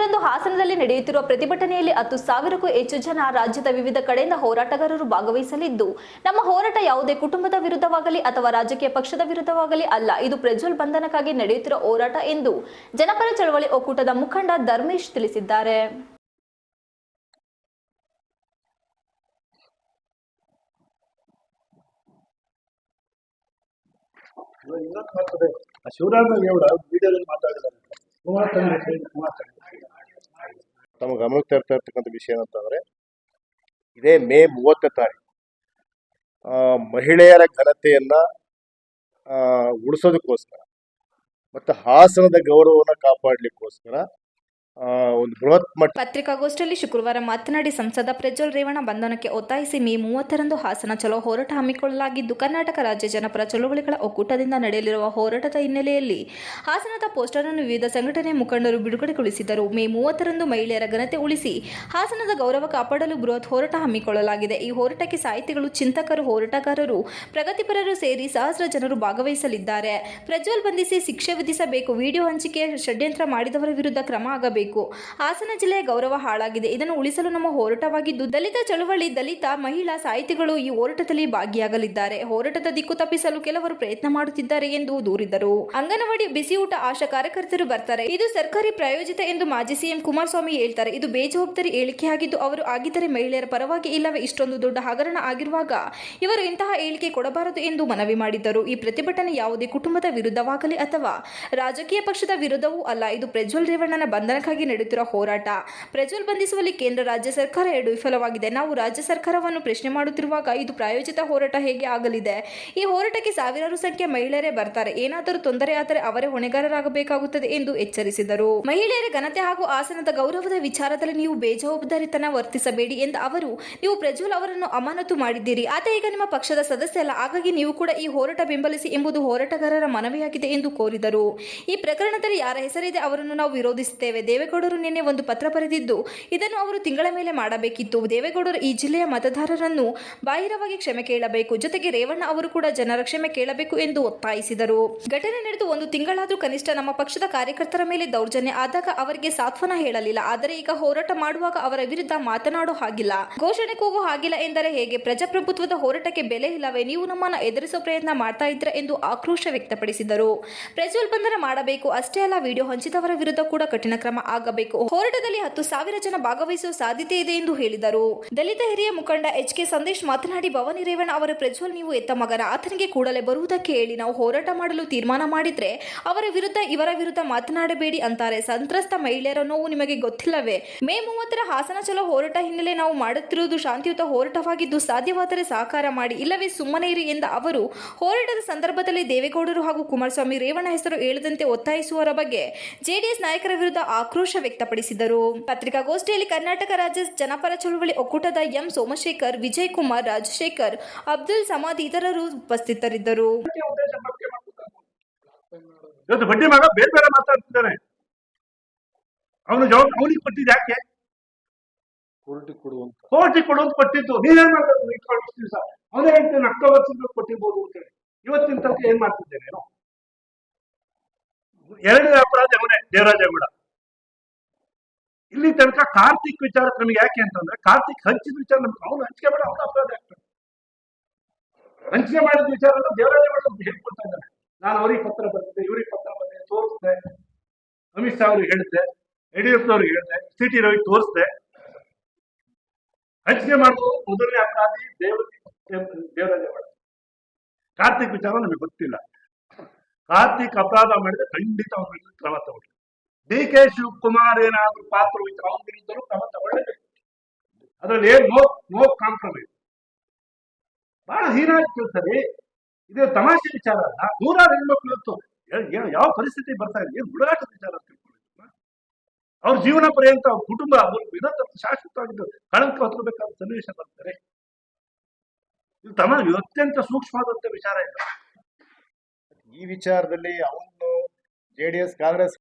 ಮೂವತ್ತರಂದು ಹಾಸನದಲ್ಲಿ ನಡೆಯುತ್ತಿರುವ ಪ್ರತಿಭಟನೆಯಲ್ಲಿ ಹತ್ತು ಸಾವಿರಕ್ಕೂ ಹೆಚ್ಚು ಜನ ರಾಜ್ಯದ ವಿವಿಧ ಕಡೆಯಿಂದ ಹೋರಾಟಗಾರರು ಭಾಗವಹಿಸಲಿದ್ದು ನಮ್ಮ ಹೋರಾಟ ಯಾವುದೇ ಕುಟುಂಬದ ವಿರುದ್ಧವಾಗಲಿ ಅಥವಾ ರಾಜಕೀಯ ಪಕ್ಷದ ವಿರುದ್ಧವಾಗಲಿ ಅಲ್ಲ ಇದು ಪ್ರಜ್ವಲ್ ಬಂಧನಕ್ಕಾಗಿ ನಡೆಯುತ್ತಿರುವ ಹೋರಾಟ ಎಂದು ಜನಪರ ಚಳವಳಿ ಒಕ್ಕೂಟದ ಮುಖಂಡ ಧರ್ಮೇಶ್ ತಿಳಿಸಿದ್ದಾರೆ. ಇವಾಗ ಇನ್ನೊಂದು ಬರ್ತದೆ ಶಿವರಾಮ ಗೌಡ ವಿಡಿಯೋದಲ್ಲಿ ಮಾತಾಡಿದ್ದಾರೆ. ಕುಮಾರಸ್ವಾಮಿ ಕುಮಾರಸ್ವಾಮಿ ತಮ್ಮ ಗಮನಕ್ಕೆ ತರ್ತಾ ಇರ್ತಕ್ಕಂಥ ವಿಷಯ ಏನಂತಂದರೆ, ಇದೇ ಮೇ ಮೂವತ್ತನೇ ತಾರೀಕು. ಮಹಿಳೆಯರ ಘನತೆಯನ್ನು ಉಳಿಸೋದಕ್ಕೋಸ್ಕರ, ಮತ್ತು ಹಾಸನದ ಗೌರವವನ್ನು ಕಾಪಾಡಲಿಕ್ಕೋಸ್ಕರ ಒಂದು ಬೃಹತ್ ಪತ್ರಿಕಾಗೋಷ್ಠಿಯಲ್ಲಿ ಶುಕ್ರವಾರ ಮಾತನಾಡಿ ಸಂಸದ ಪ್ರಜ್ವಲ್ ರೇವಣ ಬಂಧನಕ್ಕೆ ಒತ್ತಾಯಿಸಿ ಮೇ ಮೂವತ್ತರಂದು ಹಾಸನ ಚಲೋ ಹೋರಾಟ ಹಮ್ಮಿಕೊಳ್ಳಲಾಗಿದ್ದು ಕರ್ನಾಟಕ ರಾಜ್ಯ ಜನಪರ ಚಳುವಳಿಗಳ ಒಕ್ಕೂಟದಿಂದ ನಡೆಯಲಿರುವ ಹೋರಾಟದ ಹಿನ್ನೆಲೆಯಲ್ಲಿ ಹಾಸನದ ಪೋಸ್ಟರ್ ಅನ್ನು ವಿವಿಧ ಸಂಘಟನೆ ಮುಖಂಡರು ಬಿಡುಗಡೆಗೊಳಿಸಿದರು. ಮೇ ಮೂವತ್ತರಂದು ಮಹಿಳೆಯರ ಘನತೆ ಉಳಿಸಿ ಹಾಸನದ ಗೌರವ ಕಾಪಾಡಲು ಬೃಹತ್ ಹೋರಾಟ ಹಮ್ಮಿಕೊಳ್ಳಲಾಗಿದೆ. ಈ ಹೋರಾಟಕ್ಕೆ ಸಾಹಿತಿಗಳು, ಚಿಂತಕರು, ಹೋರಾಟಗಾರರು, ಪ್ರಗತಿಪರರು ಸೇರಿ ಸಹಸ್ರ ಜನರು ಭಾಗವಹಿಸಲಿದ್ದಾರೆ. ಪ್ರಜ್ವಲ್ ಬಂಧಿಸಿ ಶಿಕ್ಷೆ ವಿಧಿಸಬೇಕು, ವಿಡಿಯೋ ಹಂಚಿಕೆ ಷಡ್ಯಂತ್ರ ಮಾಡಿದವರ ವಿರುದ್ಧ ಕ್ರಮ ಆಗಬೇಕು. ಹಾಸನ ಜಿಲ್ಲೆಯ ಗೌರವ ಹಾಳಾಗಿದೆ. ಇದನ್ನು ಉಳಿಸಲು ನಮ್ಮ ಹೋರಾಟವಾಗಿದ್ದು, ದಲಿತ ಚಳುವಳಿ, ದಲಿತ ಮಹಿಳಾ ಸಾಹಿತಿಗಳು ಈ ಹೋರಾಟದಲ್ಲಿ ಭಾಗಿಯಾಗಲಿದ್ದಾರೆ. ಹೋರಾಟದ ದಿಕ್ಕು ತಪ್ಪಿಸಲು ಕೆಲವರು ಪ್ರಯತ್ನ ಮಾಡುತ್ತಿದ್ದಾರೆ ಎಂದು ದೂರಿದರು. ಅಂಗನವಾಡಿ ಬಿಸಿಯೂಟ ಆಶಾ ಕಾರ್ಯಕರ್ತರು ಬರ್ತಾರೆ. ಇದು ಸರ್ಕಾರಿ ಪ್ರಾಯೋಜಿತ ಎಂದು ಮಾಜಿ ಸಿಎಂ ಕುಮಾರಸ್ವಾಮಿ ಹೇಳ್ತಾರೆ. ಇದು ಬೇಜವಾಬ್ದಾರಿ ಹೇಳಿಕೆಯಾಗಿದ್ದು ಅವರು ಆಗಿದ್ದರೆ ಮಹಿಳೆಯರ ಪರವಾಗಿ ಇಲ್ಲವೇ ಇಷ್ಟೊಂದು ದೊಡ್ಡ ಹಗರಣ ಆಗಿರುವಾಗ ಇವರು ಇಂತಹ ಹೇಳಿಕೆ ಕೊಡಬಾರದು ಎಂದು ಮನವಿ ಮಾಡಿದ್ದರು. ಈ ಪ್ರತಿಭಟನೆ ಯಾವುದೇ ಕುಟುಂಬದ ವಿರುದ್ಧವಾಗಲಿ ಅಥವಾ ರಾಜಕೀಯ ಪಕ್ಷದ ವಿರುದ್ಧವೂ ಅಲ್ಲ. ಇದು ಪ್ರಜ್ವಲ್ ರೇವಣ್ಣನ ಬಂಧನಕ್ಕಾಗಿ ನಡೆಯುತ್ತಿರುವ ಹೋರಾಟ. ಪ್ರಜ್ವಲ್ ಬಂಧಿಸುವಲ್ಲಿ ಕೇಂದ್ರ, ರಾಜ್ಯ ಸರ್ಕಾರ ಎರಡು ವಿಫಲವಾಗಿದೆ. ನಾವು ರಾಜ್ಯ ಸರ್ಕಾರವನ್ನು ಪ್ರಶ್ನೆ ಮಾಡುತ್ತಿರುವಾಗ ಇದು ಪ್ರಾಯೋಜಿತ ಹೋರಾಟ ಹೇಗೆ ಆಗಲಿದೆ? ಈ ಹೋರಾಟಕ್ಕೆ ಸಾವಿರಾರು ಸಂಖ್ಯೆ ಮಹಿಳೆಯರೇ ಬರ್ತಾರೆ. ಏನಾದರೂ ತೊಂದರೆ ಆದರೆ ಅವರೇ ಹೊಣೆಗಾರರಾಗಬೇಕಾಗುತ್ತದೆ ಎಂದು ಎಚ್ಚರಿಸಿದರು. ಮಹಿಳೆಯರ ಘನತೆ ಹಾಗೂ ಆಸನದ ಗೌರವದ ವಿಚಾರದಲ್ಲಿ ನೀವು ಬೇಜವಾಬ್ದಾರಿತನ ವರ್ತಿಸಬೇಡಿ ಎಂದ ಅವರು, ನೀವು ಪ್ರಜ್ವಲ್ ಅವರನ್ನು ಅಮಾನತು ಮಾಡಿದ್ದೀರಿ. ಆತ ಈಗ ನಿಮ್ಮ ಪಕ್ಷದ ಸದಸ್ಯ ಅಲ್ಲ. ಹಾಗಾಗಿ ನೀವು ಕೂಡ ಈ ಹೋರಾಟ ಬೆಂಬಲಿಸಿ ಎಂಬುದು ಹೋರಾಟಗಾರರ ಮನವಿಯಾಗಿದೆ ಎಂದು ಕೋರಿದರು. ಈ ಪ್ರಕರಣದಲ್ಲಿ ಯಾರ ಹೆಸರಿದೆ ಅವರನ್ನು ನಾವು ವಿರೋಧಿಸುತ್ತೇವೆ. ದೇವೇಗೌಡರು ನಿನ್ನೆ ಒಂದು ಪತ್ರ ಬರೆದಿದ್ದು, ಇದನ್ನು ಅವರು ತಿಂಗಳ ಮೇಲೆ ಮಾಡಬೇಕಿತ್ತು. ದೇವೇಗೌಡರು ಈ ಜಿಲ್ಲೆಯ ಮತದಾರರನ್ನು ಬಾಹಿರವಾಗಿ ಕ್ಷಮೆ ಕೇಳಬೇಕು, ಜೊತೆಗೆ ರೇವಣ್ಣ ಅವರು ಕೂಡ ಜನರ ಕ್ಷಮೆ ಕೇಳಬೇಕು ಎಂದು ಒತ್ತಾಯಿಸಿದರು. ಘಟನೆ ನಡೆದು ಒಂದು ತಿಂಗಳಾದರೂ ಕನಿಷ್ಠ ನಮ್ಮ ಪಕ್ಷದ ಕಾರ್ಯಕರ್ತರ ಮೇಲೆ ದೌರ್ಜನ್ಯ ಆದಾಗ ಅವರಿಗೆ ಸಾತ್ವನ ಹೇಳಲಿಲ್ಲ. ಆದರೆ ಈಗ ಹೋರಾಟ ಮಾಡುವಾಗ ಅವರ ವಿರುದ್ಧ ಮಾತನಾಡೋ ಹಾಗಿಲ್ಲ. ಘೋಷಣೆ ಕೂಗೋ ಹಾಗಿಲ್ಲ ಎಂದರೆ ಹೇಗೆ? ಪ್ರಜಾಪ್ರಭುತ್ವದ ಹೋರಾಟಕ್ಕೆ ಬೆಲೆ ಇಲ್ಲವೇ? ನೀವು ನಮ್ಮನ್ನು ಎದುರಿಸೋ ಪ್ರಯತ್ನ ಮಾಡ್ತಾ ಇದ್ರ ಎಂದು ಆಕ್ರೋಶ ವ್ಯಕ್ತಪಡಿಸಿದರು. ಪ್ರಜ್ವಲ್ ಬಂಧನ ಮಾಡಬೇಕು ಅಷ್ಟೇ ಅಲ್ಲ, ವಿಡಿಯೋ ಹಂಚಿದವರ ವಿರುದ್ಧ ಕೂಡ ಕಠಿಣ ಕ್ರಮ ಆಗಬೇಕು. ಹೋರಾಟದಲ್ಲಿ ಹತ್ತು ಸಾವಿರ ಜನ ಭಾಗವಹಿಸುವ ಸಾಧ್ಯತೆ ಇದೆ ಎಂದು ಹೇಳಿದರು. ದಲಿತ ಹಿರಿಯ ಮುಖಂಡ ಎಚ್ ಕೆ ಸಂದೇಶ್ ಮಾತನಾಡಿ ಭವಾನಿ ರೇವಣ್ಣ ಅವರ ಪ್ರಜ್ವಲ್ ನೀವು ಎತ್ತ ಮಗನ ಆತನಿಗೆ ಕೂಡಲೇ ಬರುವುದಕ್ಕೆ ಹೇಳಿ, ನಾವು ಹೋರಾಟ ಮಾಡಲು ತೀರ್ಮಾನ ಮಾಡಿದ್ರೆ ಅವರ ವಿರುದ್ಧ, ಇವರ ವಿರುದ್ಧ ಮಾತನಾಡಬೇಡಿ ಅಂತಾರೆ. ಸಂತ್ರಸ್ತ ಮಹಿಳೆಯರ ನೋವು ನಿಮಗೆ ಗೊತ್ತಿಲ್ಲವೇ? ಮೇ ಮೂವತ್ತರ ಹಾಸನ ಚಲೋ ಹೋರಾಟ ಹಿನ್ನೆಲೆ ನಾವು ಮಾಡುತ್ತಿರುವುದು ಶಾಂತಿಯುತ ಹೋರಾಟವಾಗಿದ್ದು, ಸಾಧ್ಯವಾದರೆ ಸಹಕಾರ ಮಾಡಿ. ಇಲ್ಲವೇ ಸುಮ್ಮನೆ ಇರಿ ಎಂದ ಅವರು, ಹೋರಾಟದ ಸಂದರ್ಭದಲ್ಲಿ ದೇವೇಗೌಡರು ಹಾಗೂ ಕುಮಾರಸ್ವಾಮಿ ರೇವಣ್ಣ ಹೆಸರು ಹೇಳದಂತೆ ಒತ್ತಾಯಿಸುವರ ಬಗ್ಗೆ ಜೆಡಿಎಸ್ ನಾಯಕರ ವಿರುದ್ಧ ಆಕ್ರೋಶ ವ್ಯಕ್ತಪಡಿಸಿದರು. ಪತ್ರಿಕಾಗೋಷ್ಠಿಯಲ್ಲಿ ಕರ್ನಾಟಕ ರಾಜ್ಯ ಜನಪರ ಚಳುವಳಿ ಒಕ್ಕೂಟದ ಎಂ ಸೋಮಶೇಖರ್ ವಿಜಯ್ ಕುಮಾರ್ ರಾಜಶೇಖರ್ ಅಬ್ದುಲ್ ಸಮಾದ್ ಇತರರು ಉಪಸ್ಥಿತರಿದ್ದರು. ಇವತ್ತು ಬಡ್ಡಿ ಮಗ ಬೇರೆ ಬೇರೆ ಮಾತಾಡ್ತಿದ್ದಾನೆ ಅವನು ಜವಾಬ್ ಅವನಿಗೆ ಕೊಟ್ಟಿದ್ದು ಯಾಕೆ? ಕೋರ್ಟಿಗೆ ಕೊಡುವಂತ ಕೋರ್ಟಿಗೆ ಕೊಡುವಂತ ಕೊಟ್ಟಿದ್ದು. ನೀನೇನ್ ಮಾಡ್ತಾರೆ ದಿವಸ ಅವನೇ ಹೇಳ್ತೇನೆ ಅಕ್ಟೋಬರ್ ತಿಂಗಳು ಕೊಟ್ಟಿರ್ಬೋದು ಅಂತೇಳಿ ಇವತ್ತಿನ ತನಕ ಏನ್ ಮಾಡ್ತಿದ್ದೇನೆ? ನಾನು ಎರಡನೇ ಅಪರಾಧ ಅವನೇ ದೇವರಾಜೇಗೌಡ ಇಲ್ಲಿ ತನಕ ಕಾರ್ತಿಕ್ ವಿಚಾರ ನಮ್ಗೆ ಯಾಕೆ ಅಂತಂದ್ರೆ, ಕಾರ್ತಿಕ್ ಹಂಚಿದ ವಿಚಾರ ನಮ್ಗೆ ಅವನು ಹಂಚಿಕೆ ಬೇಡ ಅವನು ಅಪರಾಧ ಆಗ್ತಾನೆ. ಹಂಚಿಕೆ ಮಾಡಿದ ವಿಚಾರ ದೇವರಾಜೇಗೌಡ ಹೇಳ್ಕೊಡ್ತಾ ಇದ್ದಾನೆ ನಾನು ಅವ್ರಿಗೆ ಪತ್ರ ಬರ್ತಿದ್ದೆ ಇವ್ರಿಗೆ ಪತ್ರ ಬಂದೆ ತೋರಿಸ್ದೆ. ಅಮಿತ್ ಶಾ ಅವ್ರಿಗೆ ಹೇಳಿದ್ದೆ, ಯಡಿಯೂರಪ್ಪ ಅವ್ರಿಗೆ ಹೇಳಿದೆ ಸಿ ಟಿ ರವಿ ತೋರಿಸ್ದೆ. ಹಂಚಿಕೆ ಮಾಡೋದು ಮೊದಲನೇ ಅಪರಾಧಿ ದೇವ ದೇವರಾಜೇಗೌಡ ಕಾರ್ತಿಕ್ ವಿಚಾರ ನಮಗೆ ಗೊತ್ತಿಲ್ಲ. ಕಾರ್ತಿಕ್ ಅಪರಾಧ ಮಾಡಿದ್ರೆ ಖಂಡಿತ ಅವ್ರ ಕ್ರಮ ತಗೊಳ್ಳಿ ಡಿ ಕೆ ಶಿವಕುಮಾರ್ ಏನಾದ್ರೂ ಪಾತ್ರ ಇದ್ರೆ ಅವನ ವಿರುದ್ಧನೂ ಕ್ರಮ ತಗೊಳ್ಳೇಬೇಕು ಅದ್ರಲ್ಲಿ ಏನ್ ನೋ ನೋ ಕಾಂಪ್ರಮೈಸ್ ಬಹಳ ಹೀನಾಗಿ ಕೇಳ್ತಾರೆ ಇದು ತಮಾಷೆ ವಿಚಾರ ಅಲ್ಲ. ನೂರಾರು ಹೆಣ್ಮಕ್ಳು ಇತ್ತು ಏ- ಏ- ಯಾವ ಪರಿಸ್ಥಿತಿ ಬರ್ತಾ ಇದೆ? ಏನು ವಿಚಾರ ಅಂತ ಅವ್ರ ಜೀವನ ಪರ್ಯಂತ ಅವ್ರ ಕುಟುಂಬ, ಅವ್ರ ವಿರೋಧ ಶಾಶ್ವತವಾಗಿದ್ದು ಕಳಂಕ ಹೊತ್ಕೋಬೇಕಾದ ಸನ್ನಿವೇಶ ಬರ್ತಾರೆ ಇದು ತಮ್ಮ ಅತ್ಯಂತ ಸೂಕ್ಷ್ಮವಾದಂತ ವಿಚಾರ ಇದೆ. ಈ ವಿಚಾರದಲ್ಲಿ ಅವನು ಜೆ ಡಿ ಎಸ್ ಕಾಂಗ್ರೆಸ್